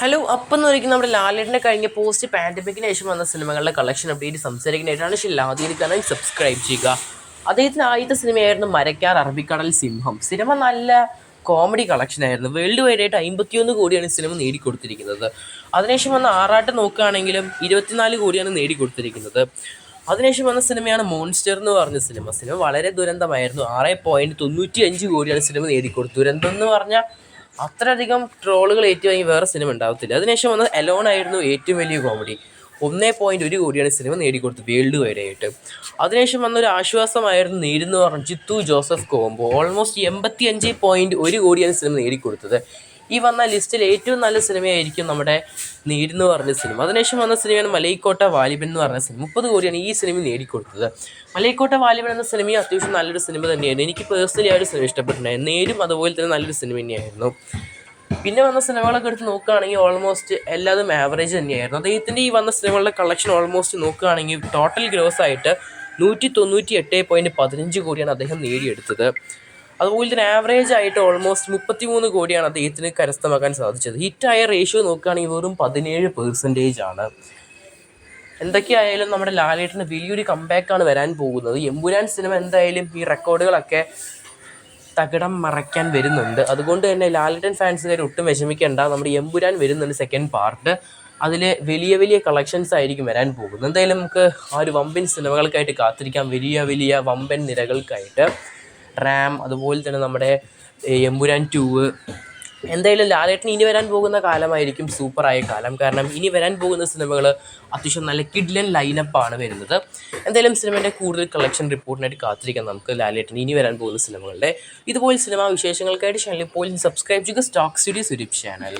Hello അപ്പം എന്ന് പറയുന്നത് നമ്മുടെ ലാലേട്ടനെ കഴിഞ്ഞ പോസ്റ്റ് പാൻഡമിക്കിന് ശേഷം വന്ന സിനിമകളുടെ കളക്ഷൻ അപ്ഡേറ്റ് സംസാരിക്കുന്നതായിട്ടാണ് ഷില്ലാദിയിൽ കാണാൻ സബ്സ്ക്രൈബ് ചെയ്യുക. അദ്ദേഹത്തിന് ആദ്യത്തെ സിനിമയായിരുന്നു മരക്കാർ അറബിക്കടൽ സിംഹം. സിനിമ നല്ല കോമഡി കളക്ഷൻ ആയിരുന്നു. വേൾഡ് വൈഡ് ആയിട്ട് അമ്പത്തിയൊന്ന് കോടിയാണ് സിനിമ നേടിക്കൊടുത്തിരിക്കുന്നത്. അതിനുശേഷം വന്ന ആറാട്ട് നോക്കുകയാണെങ്കിലും ഇരുപത്തിനാല് കോടിയാണ് നേടിക്കൊടുത്തിരിക്കുന്നത്. അതിനുശേഷം വന്ന സിനിമയാണ് മോൺസ്റ്റർ എന്ന് പറഞ്ഞ സിനിമ. സിനിമ വളരെ ദുരന്തമായിരുന്നു. ആറ് പോയിന്റ് തൊണ്ണൂറ്റി അഞ്ച് കോടിയാണ് സിനിമ നേടിക്കൊടുത്തു ദുരന്തം എന്ന് പറഞ്ഞാൽ അത്രയധികം ട്രോളുകൾ ഏറ്റുവാങ്ങി വേറെ സിനിമ ഉണ്ടാവത്തില്ല. അതിനുശേഷം വന്ന എലോൺ ആയിരുന്നു ഏറ്റവും വലിയ കോമഡി ഒന്നേ പോയിന്റ് ഒരു കോടിയാണ് സിനിമ നേടിക്കൊടുത്തത് വേൾഡ് വൈഡ് ആയിട്ട്. അതിനുശേഷം വന്നൊരു ആശ്വാസമായിരുന്നു നേരിടുന്നു പറഞ്ഞ ജിത്തു ജോസഫ് കോംബോ ഓൾമോസ്റ്റ് എൺപത്തി അഞ്ച് പോയിന്റ് ഒരു കോടിയാണ് സിനിമ നേടിക്കൊടുത്തത്. ഈ വന്ന ലിസ്റ്റിൽ ഏറ്റവും നല്ല സിനിമയായിരിക്കും നമ്മുടെ നേരെന്ന് പറഞ്ഞ സിനിമ. അതിനുശേഷം വന്ന സിനിമയാണ് മലൈക്കോട്ട വാലിബൻ എന്ന് പറഞ്ഞ സിനിമ. മുപ്പത് കോടിയാണ് ഈ സിനിമ നേടിക്കൊടുത്തത്. മലൈക്കോട്ട വാലിബൻ എന്ന സിനിമയും അത്യാവശ്യം നല്ലൊരു സിനിമ തന്നെയായിരുന്നു എനിക്ക് പേഴ്സണലി ആ ഒരു സിനിമ ഇഷ്ടപ്പെട്ടിട്ടുണ്ടായിരുന്നു നേരും അതുപോലെ തന്നെ നല്ലൊരു സിനിമ തന്നെയായിരുന്നു. പിന്നെ വന്ന സിനിമകളൊക്കെ എടുത്ത് നോക്കുകയാണെങ്കിൽ ഓൾമോസ്റ്റ് എല്ലാതും ആവറേജ് തന്നെയായിരുന്നു. അദ്ദേഹത്തിന്റെ ഈ വന്ന സിനിമകളുടെ കളക്ഷൻ ഓൾമോസ്റ്റ് നോക്കുകയാണെങ്കിൽ ടോട്ടൽ ഗ്രോസ് ആയിട്ട് നൂറ്റി തൊണ്ണൂറ്റി എട്ട് പോയിന്റ് പതിനഞ്ച് കോടിയാണ് അദ്ദേഹം നേടിയെടുത്തത്. അതുപോലെ തന്നെ ആവറേജ് ആയിട്ട് ഓൾമോസ്റ്റ് മുപ്പത്തി മൂന്ന് കോടിയാണ് അദ്ദേഹത്തിന് കരസ്ഥമാക്കാൻ സാധിച്ചത്. ഹിറ്റായ റേഷ്യോ നോക്കുകയാണെങ്കിൽ വെറും പതിനേഴ് പെർസെന്റേജ് ആണ്. എന്തൊക്കെയായാലും നമ്മുടെ ലാലേട്ടന് വലിയൊരു കമ്പാക്കാണ് വരാൻ പോകുന്നത്. എമ്പുരാൻ സിനിമ എന്തായാലും ഈ റെക്കോർഡുകളൊക്കെ തകിടം മറയ്ക്കാൻ വരുന്നുണ്ട്. അതുകൊണ്ട് തന്നെ ലാലേട്ടൻ ഫാൻസുകാർ ഒട്ടും വിഷമിക്കേണ്ട. നമ്മുടെ എമ്പുരാൻ വരുന്നുണ്ട് സെക്കൻഡ് പാർട്ട് അതിൽ വലിയ വലിയ കളക്ഷൻസ് ആയിരിക്കും വരാൻ പോകുന്നത്. എന്തായാലും നമുക്ക് ആ ഒരു വമ്പൻ സിനിമകൾക്കായിട്ട് കാത്തിരിക്കാം. വലിയ വലിയ വമ്പൻ നിരകൾക്കായിട്ട്. റാം അതുപോലെ തന്നെ നമ്മുടെ എമ്പുരാൻ ടൂവ് എന്തായാലും ലാലേട്ടൻ ഇനി വരാൻ പോകുന്ന കാലമായിരിക്കും സൂപ്പറായ കാലം. കാരണം ഇനി വരാൻ പോകുന്ന സിനിമകൾ അത്യാവശ്യം നല്ല കിഡ്ലൻ ലൈനപ്പാണ് വരുന്നത്. എന്തായാലും സിനിമേന്റെ കൂടുതൽ കളക്ഷൻ റിപ്പോർട്ടിനായിട്ട് കാത്തിരിക്കാം നമുക്ക് ലാലേട്ടൻ ഇനി വരാൻ പോകുന്ന സിനിമകളുടെ. ഇതുപോലെ സിനിമാ വിശേഷങ്ങൾക്കായിട്ട് ചാനൽ ഇപ്പോൾ സബ്സ്ക്രൈബ് ചെയ്യുക. സ്റ്റോക്ക് സ്റ്റുഡിയോ സുരീപ് ചാനൽ